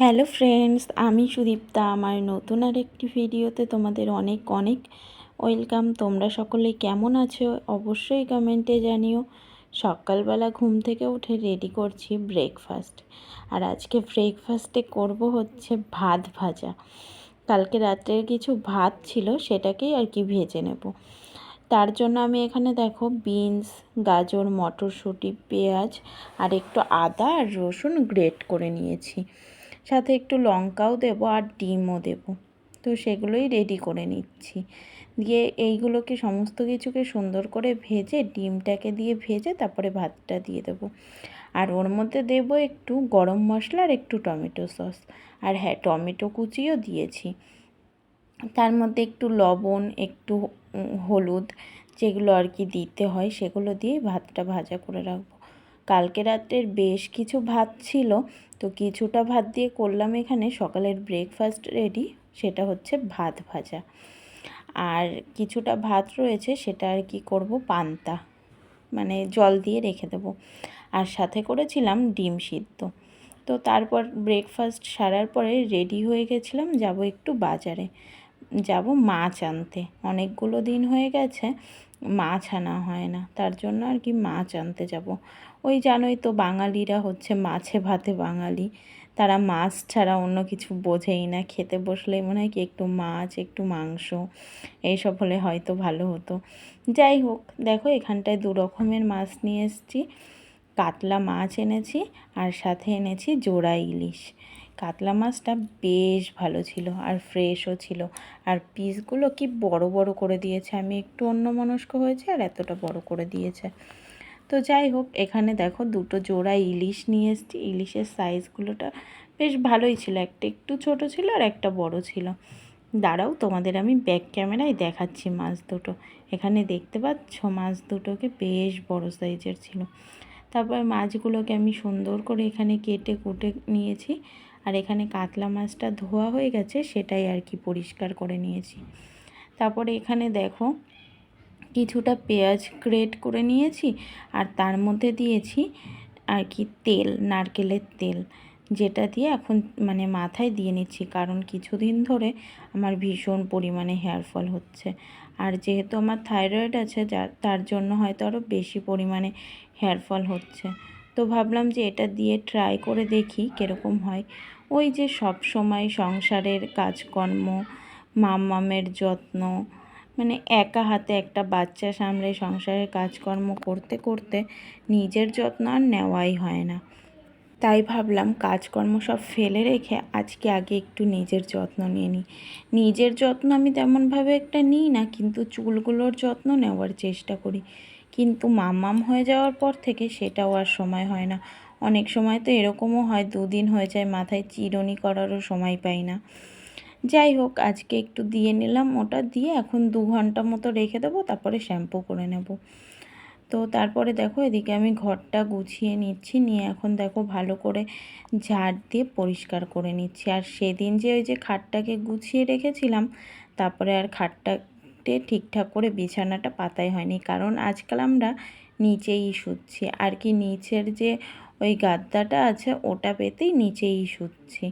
Hello friends, আমি সুদীপ্তা। আমার নতুন আর একটি ভিডিওতে তোমাদের অনেক অনেক ওয়েলকাম। তোমরা সকলে কেমন আছো? অবশ্যই কমেন্টে জানিও। সকালবেলা ঘুম থেকে উঠে রেডি করছি ব্রেকফাস্ট আর আজকে ব্রেকফাস্টে করব হচ্ছে ভাত ভাজা। কালকে রাত্রের কিছু ভাত ছিল, সেটাকেই আর কি ভেজে নেব। তার জন্য আমি এখানে দেখো বিনস গাজর, মটরশুঁটি, পেঁয়াজ আর একটু আদা আর রসুন গ্রেট করে নিয়েছি। সাথে একটু লঙ্কাও দেবো আর ডিমও দেবো। তো সেগুলোই রেডি করে নিচ্ছি। দিয়ে এইগুলোকে সমস্ত কিছুকে সুন্দর করে ভেজে ডিমটাকে দিয়ে ভেজে তারপরে ভাতটা দিয়ে দেবো। আর ওর মধ্যে দেবো একটু গরম মশলা আর একটু টমেটো সস। আর হ্যাঁ টমেটো কুচিও দিয়েছি। তার মধ্যে একটু লবণ, একটু হলুদ যেগুলো আর কি দিতে হয় সেগুলো দিয়েই ভাতটা ভাজা করে রাখব। কালকে রাত্রের বেশ কিছু ভাত ছিল, তো কিছুটা ভাত দিয়ে করলাম এখানে। সকালের ব্রেকফাস্ট রেডি সেটা হচ্ছে ভাত ভাজা। আর কিছুটা ভাত রয়েছে, সেটা আর কি করব? পান্তা। মানে জল দিয়ে রেখে দেবো। আর সাথে করেছিলাম ডিম সিদ্ধ। তো তারপর ব্রেকফাস্ট সারার পরে রেডি হয়ে গেছিলাম, যাব একটু বাজারে। যাব মাছ আনতে। অনেকগুলো দিন হয়ে গেছে, মাছ আনা হয় না। তার জন্য আর কি মাছ আনতে যাব। ওই জানোই তো বাঙালিরা হচ্ছে মাছে ভাতে বাঙালি। তারা মাছ ছাড়া অন্য কিছু বোঝেই না। খেতে বসলেই মনে হয় কি একটু মাছ, একটু মাংস, এইসব হলে হয়তো ভালো হতো। যাই হোক, দেখো এখানটায় দু রকমের মাছ নিয়ে এসেছি। কাতলা মাছ এনেছি আর সাথে এনেছি জোড়া ইলিশ। কাতলা মাছটা বেশ ভালো ছিল আর ফ্রেশও ছিল। আর পিসগুলো কি বড় বড় করে দিয়েছে? আমি একটু অন্য মনস্ক হয়েছে আর এতটা বড় করে দিয়েছে। তো যাই হোক, এখানে দেখো দুটো জোড়া ইলিশ নিয়ে এসেছি। ইলিশের সাইজগুলোটা বেশ ভালোই ছিল। একটা একটু ছোট ছিল আর একটা বড় ছিল। দাঁড়াও, তোমাদের আমি ব্যাক ক্যামেরায় দেখাচ্ছি মাছ দুটো। এখানে দেখতে পাচ্ছ মাছ দুটোকে বেশ বড় সাইজের ছিল। তারপর মাছগুলোকে আমি সুন্দর করে এখানে কেটে কুটে নিয়েছি। আর এখানে কাতলা মাছটা ধোয়া হয়ে গেছে, সেটাই আর কি পরিষ্কার করে নিয়েছি। তারপরে এখানে দেখো, কিছুটা পেঁয়াজ গ্রেট করে নিয়েছি আর তার মধ্যে দিয়েছি আর কি তেল, নারকেলের তেল, যেটা দিয়ে এখন মানে মাথায় দিয়ে নিচ্ছি, কারণ কিছুদিন ধরে আমার ভীষণ পরিমাণে হেয়ার ফল হচ্ছে। আর যেহেতু আমার থাইরয়েড আছে যার তার জন্য হয়তো আরও বেশি পরিমাণে হেয়ার ফল হচ্ছে। তো ভাবলাম যে এটা দিয়ে ট্রাই করে দেখি কীরকম হয়। ওই যে সব সময় সংসারের কাজকর্ম মামামের যত্ন মানে একা হাতে একটা বাচ্চা সামলে সংসারের কাজকর্ম করতে করতে নিজের যত্ন আর নেওয়াই হয় না। তাই ভাবলাম কাজকর্ম সব ফেলে রেখে আজকে আগে একটু নিজের যত্ন নিয়ে নিই। নিজের যত্ন আমি তেমনভাবে একটা নিই না, কিন্তু চুলগুলোর যত্ন নেওয়ার চেষ্টা করি। কিন্তু মামাম হয়ে যাওয়ার পর থেকে সেটাও আর সময় হয় না। অনেক সময় তো এরকমও হয়, দুদিন হয়ে যায় মাথায় চিরনি করারও সময় পাই না। যাই হোক, আজকে একটু দিয়ে নিলাম ওটা, দিয়ে এখন দু ঘণ্টা মতো রেখে দেবো, তারপরে শ্যাম্পু করে নেব। তো তারপরে দেখো, এদিকে আমি ঘরটা গুছিয়ে নিচ্ছি, নিয়ে এখন দেখো ভালো করে ঝাড় দিয়ে পরিষ্কার করে নিচ্ছি। আর সেদিন যে ওই যে খাটটাকে গুছিয়ে রেখেছিলাম, তারপরে আর খাটটাতে ঠিকঠাক করে বিছানাটা পাতাই হয়নি, কারণ আজকাল আমরা নিচেই শুচ্ছি। আর কি নিচের যে ওই গাদ্দাটা আছে, ওটা পেতেই নিচেই শুচ্ছি।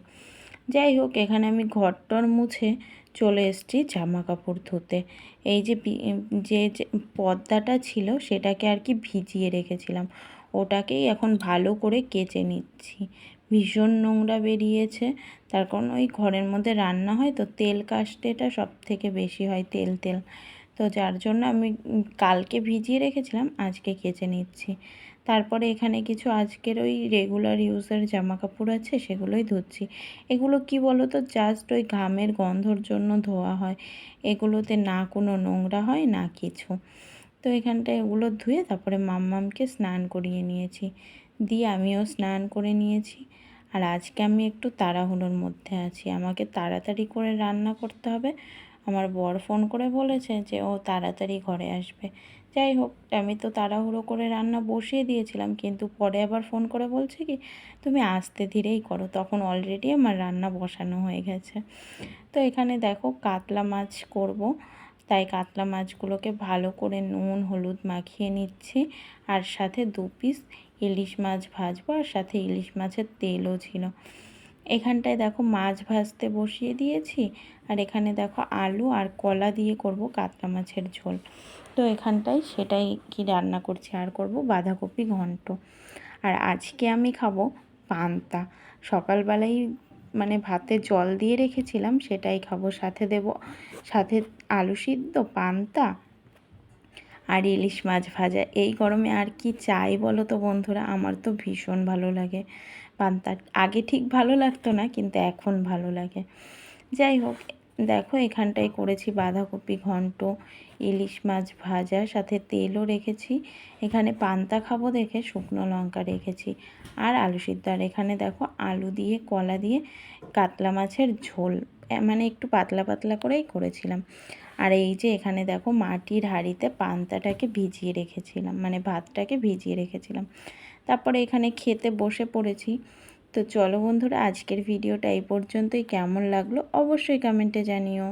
যাই হোক, এখানে আমি ঘরটর মুছে চলে এসেছি জামা কাপড় ধুতে। এই যে যে পর্দাটা ছিল, সেটাকে আর কি ভিজিয়ে রেখেছিলাম। ওটাকেই এখন ভালো করে কেচে নিচ্ছি। ভীষণ নোংরা বেরিয়েছে। তার কারণ ওই ঘরের মধ্যে রান্না হয় তো, তেল কাস্টেটা সব থেকে বেশি হয় তেল তেল। তো যার জন্য আমি কালকে ভিজিয়ে রেখেছিলাম, আজকে কেচে নিচ্ছি। তারপরে এখানে কিছু আজকের ওই রেগুলার ইউজের জামা কাপড় আছে, সেগুলোই ধুচ্ছি। এগুলো কি বলো তো জাস্ট ওই ঘামের গন্ধর জন্য ধোয়া হয়। এগুলোতে না কোনো নোংরা হয়, না কিছু। তো এখানটায় এগুলো ধুয়ে তারপরে মাম্মামকে স্নান করিয়ে নিয়েছি। দিয়ে আমিও স্নান করে নিয়েছি। আর আজকে আমি একটু তাড়াহুড়োর মধ্যে আছি। আমাকে তাড়াতাড়ি করে রান্না করতে হবে। আমার বর ফোন করে বলেছে যে ও তাড়াতাড়ি ঘরে আসবে। যাই হোক, আমি তো তাড়াহুড়ো করে রান্না বসিয়ে দিয়েছিলাম, কিন্তু পরে আবার ফোন করে বলছে কি, তুমি আস্তে ধীরেই করো, তখন অলরেডি আমার রান্না বসানো হয়ে গেছে। তো এখানে দেখো কাতলা মাছ করব। তাই কাতলা মাছগুলোকে ভালো করে নুন, হলুদ মাখিয়ে নিচ্ছি, আর সাথে দু পিস ইলিশ মাছ ভাজবো, আর সাথে ইলিশ মাছের তেলও ছিল। এখানটায় দেখো মাছ ভাজতে বসিয়ে দিয়েছি, আর এখানে দেখো আলু আর কলা দিয়ে করব কাতলা মাছের ঝোল। তো এখানটায় সেটাই কি রান্না করছি, আর করব বাঁধাকপি ঘন্ট। আর আজকে আমি খাব পান্তা। সকালবেলায় মানে ভাতে জল দিয়ে রেখেছিলাম, সেটাই খাব। সাথে দেব, সাথে আলু সিদ্ধ, পান্তা আর ইলিশ মাছ ভাজা। এই গরমে আর কি চাই বলো তো বন্ধুরা? আমার তো ভীষণ ভালো লাগে। পান্তা। আগে ঠিক ভালো লাগতো না, কিন্তু এখন ভালো লাগে। যাই হোক, দেখো এখানটায় করেছি বাঁধাকপি ঘন্ট, ইলিশ মাছ ভাজা, সাথে তেলও রেখেছি। এখানে পান্তা খাব দেখে শুকনো লঙ্কা রেখেছি। আর আলু সিদ্ধ। আর এখানে দেখো আলু দিয়ে, কলা দিয়ে কাতলা মাছের ঝোল মানে একটু পাতলা পাতলা করেই করেছিলাম। আর এই যে এখানে দেখো মাটির হাঁড়িতে পান্তাটাকে ভিজিয়ে রেখেছিলাম মানে ভাতটাকে ভিজিয়ে রেখেছিলাম। তারপরে এখানে খেতে বসে পড়েছি। তো চলো বন্ধুরা, আজকের ভিডিওটা এই পর্যন্তই। কেমন লাগল অবশ্যই কমেন্টে জানিও।